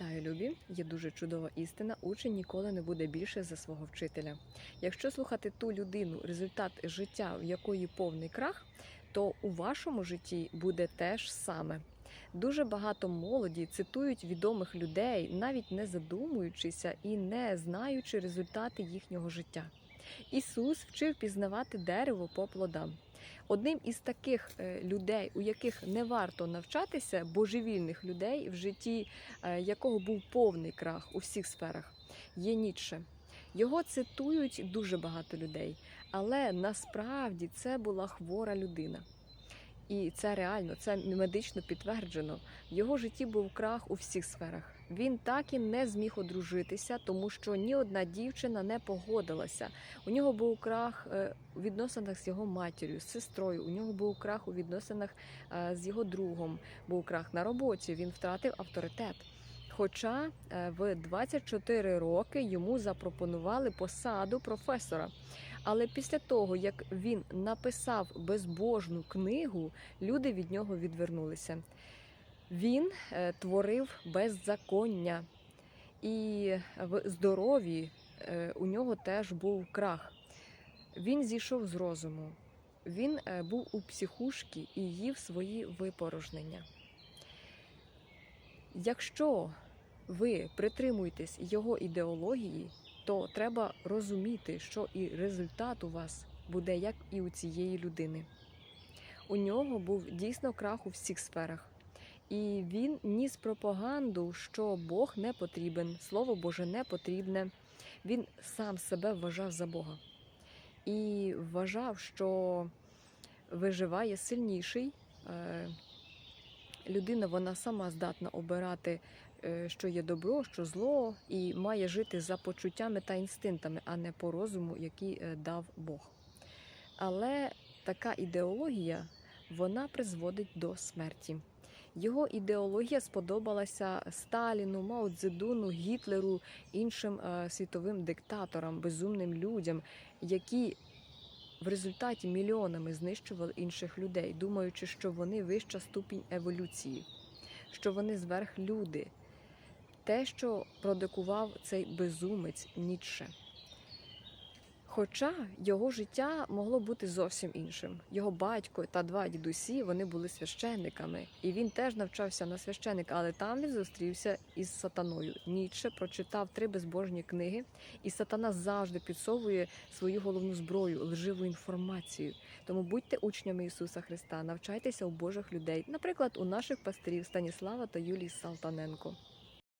Вітаю, любі! Є дуже чудова істина. Учень ніколи не буде більше за свого вчителя. Якщо слухати ту людину, результат життя, в якої повний крах, то у вашому житті буде те ж саме. Дуже багато молоді цитують відомих людей, навіть не задумуючися і не знаючи результати їхнього життя. Ісус вчив пізнавати дерево по плодам. Одним із таких е, людей, у яких не варто навчатися, божевільних людей, в житті е, якого був повний крах у всіх сферах, є Ніцше. Його цитують дуже багато людей, але насправді це була хвора людина. І це реально, це медично підтверджено. В його житті був крах у всіх сферах. Він так і не зміг одружитися, тому що ні одна дівчина не погодилася. У нього був крах е, у відносинах з його матір'ю, з сестрою. У нього був крах у відносинах е, з його другом. Був крах на роботі. Він втратив авторитет. Хоча е, в 24 роки йому запропонували посаду професора. Але після того, як він написав безбожну книгу, люди від нього відвернулися. Він е, творив беззаконня, і в здоров'ї е, у нього теж був крах. Він зійшов з розуму. Він е, був у психушці і їв свої випорожнення. Якщо ви притримуєтесь його ідеології, то треба розуміти, що і результат у вас буде як і у цієї людини. У нього був дійсно крах у всіх сферах. І він ніс пропаганду, що Бог не потрібен, Слово Боже не потрібне. Він сам себе вважав за Бога і вважав, що виживає сильніший. Е, Людина вона сама здатна обирати, е, що є добро, що зло, і має жити за почуттями та інстинктами, а не по розуму, який е, дав Бог. Але така ідеологія вона призводить до смерті. Його ідеологія сподобалася Сталіну, Мао Гітлеру, іншим е, світовим диктаторам, безумним людям, які в результаті мільйонами знищували інших людей, думаючи, що вони вища ступінь еволюції, що вони зверхлюди. Те, що продикував цей безумець Ніцше. Хоча його життя могло бути зовсім іншим. Його батько та два дідусі вони були священниками, і він теж навчався на священника, але там він зустрівся із сатаною. Ніцше прочитав три безбожні книги, і сатана завжди підсовує свою головну зброю, лживу інформацію. Тому будьте учнями Ісуса Христа, навчайтеся у Божих людей, наприклад, у наших пастирів Станіслава та Юлії Салтаненко.